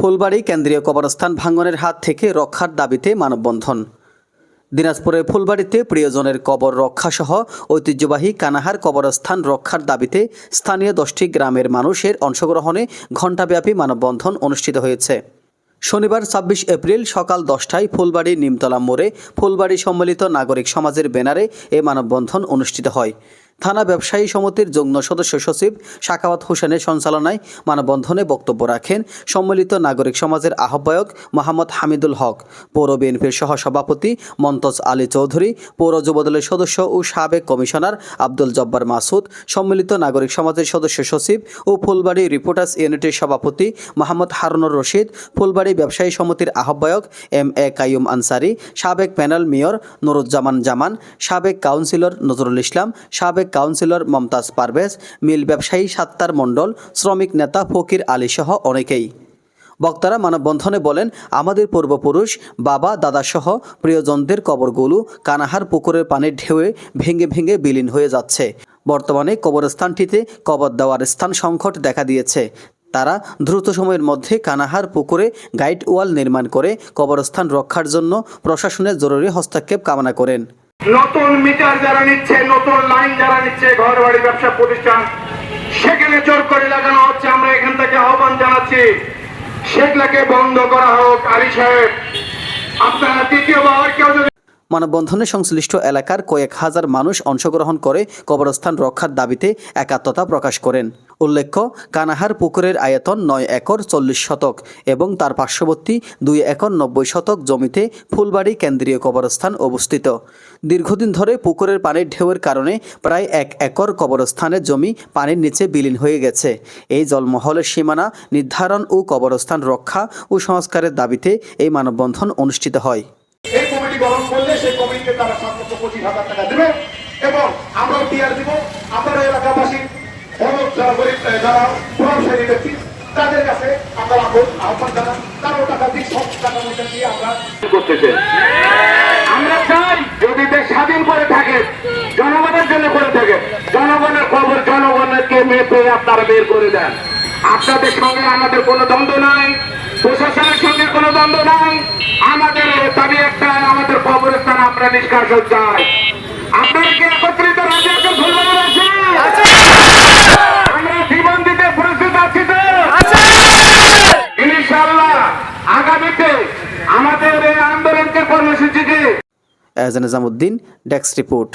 ফুলবাড়ি কেন্দ্রীয় কবরস্থান ভাঙ্গনের হাত থেকে রক্ষার দাবিতে মানববন্ধন। দিনাজপুরের ফুলবাড়িতে প্রিয়জনের কবর রক্ষাসহ ঐতিহ্যবাহী কানাহার কবরস্থান রক্ষার দাবিতে স্থানীয় দশটি গ্রামের মানুষের অংশগ্রহণে ঘণ্টাব্যাপী মানববন্ধন অনুষ্ঠিত হয়েছে। শনিবার ছাব্বিশ এপ্রিল সকাল দশটায় ফুলবাড়ি নিমতলা মোড়ে ফুলবাড়ি সম্মিলিত নাগরিক সমাজের ব্যানারে এ মানববন্ধন অনুষ্ঠিত হয়। থানা ব্যবসায়ী সমিতির যুগ্ম সদস্য সচিব শাকাওয়াত হোসেনের সঞ্চালনায় মানববন্ধনে বক্তব্য রাখেন সম্মিলিত নাগরিক সমাজের আহ্বায়ক মোহাম্মদ হামিদুল হক, পৌর বিএনপির সহ সভাপতি মন্তজ আলী চৌধুরী, পৌর যুবদলের সদস্য ও সাবেক কমিশনার আব্দুল জব্বার মাসুদ, সম্মিলিত নাগরিক সমাজের সদস্য সচিব ও ফুলবাড়ি রিপোর্টার্স ইউনিটের সভাপতি মোহাম্মদ হারুনুর রশিদ, ফুলবাড়ি ব্যবসায়ী সমিতির আহ্বায়ক এম এ কাইয়ুম আনসারি, সাবেক প্যানেল মেয়র নুরুজ্জামান জামান, সাবেক কাউন্সিলর নজরুল ইসলাম, সাবেক কাউন্সিলর মমতাজ পারভেজ, মিল ব্যবসায়ী সাত্তার মণ্ডল, শ্রমিক নেতা ফকির আলী সহ অনেকেই। বক্তারা মানববন্ধনে বলেন, আমাদের পূর্বপুরুষ, বাবা, দাদাসহ প্রিয়জনদের কবরগুলো কানাহার পুকুরের পানির ঢেউয়ে ভেঙে ভেঙে বিলীন হয়ে যাচ্ছে। বর্তমানে কবরস্থানটিতে কবর দেওয়ার স্থান সংকট দেখা দিয়েছে। তারা দ্রুত সময়ের মধ্যে কানাহার পুকুরে গাইড ওয়াল নির্মাণ করে কবরস্থান রক্ষার জন্য প্রশাসনের জরুরি হস্তক্ষেপ কামনা করেন। নতুন মিটার যারা নিচ্ছে, নতুন লাইন যারা নিচ্ছে ঘর বাড়ি ব্যবসা প্রতিষ্ঠান, সেখানে জোর করে লাগানো হচ্ছে। আমরা এখান থেকে আহ্বান জানাচ্ছি, সেগুলাকে বন্ধ করা হোক। আলী সাহেব, আপনারা দ্বিতীয়বার কেউ যদি মানববন্ধনে সংশ্লিষ্ট এলাকার কয়েক হাজার মানুষ অংশগ্রহণ করে কবরস্থান রক্ষার দাবিতে একাত্মতা প্রকাশ করেন। উল্লেখ্য, কানাহার পুকুরের আয়তন নয় একর চল্লিশ শতক এবং তার পার্শ্ববর্তী দুই একর নব্বই শতক জমিতে ফুলবাড়ি কেন্দ্রীয় কবরস্থান অবস্থিত। দীর্ঘদিন ধরে পুকুরের পানির ঢেউয়ের কারণে প্রায় এক একর কবরস্থানের জমি পানির নিচে বিলীন হয়ে গেছে। এই জলমহলের সীমানা নির্ধারণ ও কবরস্থান রক্ষা ও সংস্কারের দাবিতে এই মানববন্ধন অনুষ্ঠিত হয়। গঠন করলে সেই কমিটিতে তারা লক্ষ পঁচিশ হাজার টাকা দেবে এবং আমরাও টিআর দিব। আপনারা এলাকাবাসী বড় যারা গরিব যারা প্রভাবশালী ব্যক্তি, তাদের কাছে আমরা আহ্বান জানান তারাও টাকা দিই সব টাকা পয়সা দিয়ে আমরা করতেছে। আমরা চাই যদি দেশ স্বাধীন করে থাকে, জনগণের জন্য করে থাকে। জনগণের খবর জনগণকে মেপে আপনারা বের করে দেন। আপনাদের সঙ্গে আমাদের কোনো দ্বন্দ্ব নাই, প্রশাসনের সঙ্গে কোনো দ্বন্দ্ব নাই। আমাদের দাবি একটা আমরা নিষ্কাশন চাই। আপনারা কি একত্রিত রাজ্যকে আছে। আমরা জীবন দিতে প্রস্তুত আছি তো? ইনশাল্লাহ আগামীতে আমাদের এই আন্দোলনকে কর্মসূচিকে এজ নিজামুদ্দিন ডেস্ক রিপোর্ট।